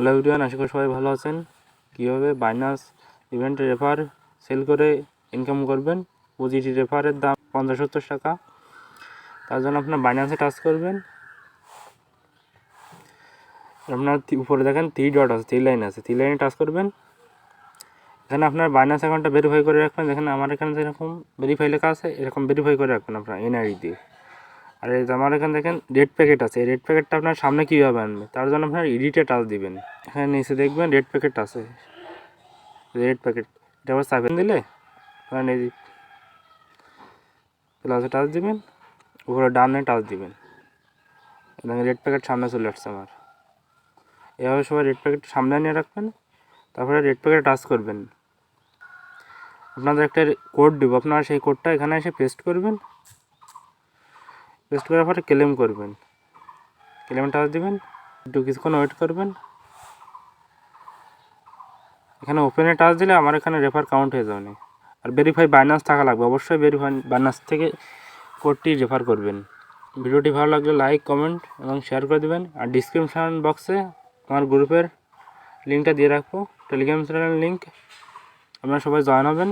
Hello everyone, আশা করি সবাই ভালো আছেন। কীভাবে বাইনাস ইভেন্ট রেফার সেল করে ইনকাম করবেন? প্রতিটি রেফারের দাম পঞ্চাশ সত্তর টাকা। তার জন্য আপনার বাইনান্সে টাচ করবেন। আপনার উপরে দেখেন থ্রি ডট আছে থ্রি লাইন আছে। থ্রি লাইনে টাচ করবেন। এখানে আপনার বাইনান্স অ্যাকাউন্টটা ভেরিফাই করে রাখবেন। দেখেন আমার এখানে যেরকম ভেরিফাই লেখা আছে, এরকম ভেরিফাই করে রাখবেন আপনার এনআইডি দিয়ে। আর এই আমার এখানে দেখেন রেড প্যাকেট আছে। এই রেড প্যাকেটটা আপনার সামনে কীভাবে আনবে? তার জন্য আপনার এডিটে টাচ দিবেন। এখানে নিচে দেখবেন রেড প্যাকেট আছে। রেড প্যাকেট এটা আবার সেভেন দিলে আপনার এই প্লাসে টাচ দিবেন, উপরে ডানে টাচ দিবেন। রেড প্যাকেট সামনে চলে আসছে আমার। এভাবে সবাই রেড প্যাকেট সামনে নিয়ে রাখবেন, তারপরে রেড প্যাকেটে টাচ করবেন। আপনাদের একটা কোড দেবো। আপনারা সেই কোডটা এখানে এসে পেস্ট করবেন। পেস্ট করার পরে ক্লেম করবেন। ক্লেম টাচ দেবেন, একটু কিছুক্ষণ ওয়েট করবেন। এখানে ওপেনে টাচ দিলে আমার এখানে রেফার কাউন্ট হয়ে যাবে। আর ভেরিফাই বাইনান্স থাকা লাগবে। অবশ্যই ভেরিফাই বাইনান্স থেকে কোডটি রেফার করবেন। ভিডিওটি ভালো লাগলে লাইক কমেন্ট এবং শেয়ার করে দেবেন। আর ডিসক্রিপশান বক্সে আমার গ্রুপের লিঙ্কটা দিয়ে রাখব। টেলিগ্রাম চ্যানেলের লিঙ্ক আপনারা সবাই জয়েন হবেন।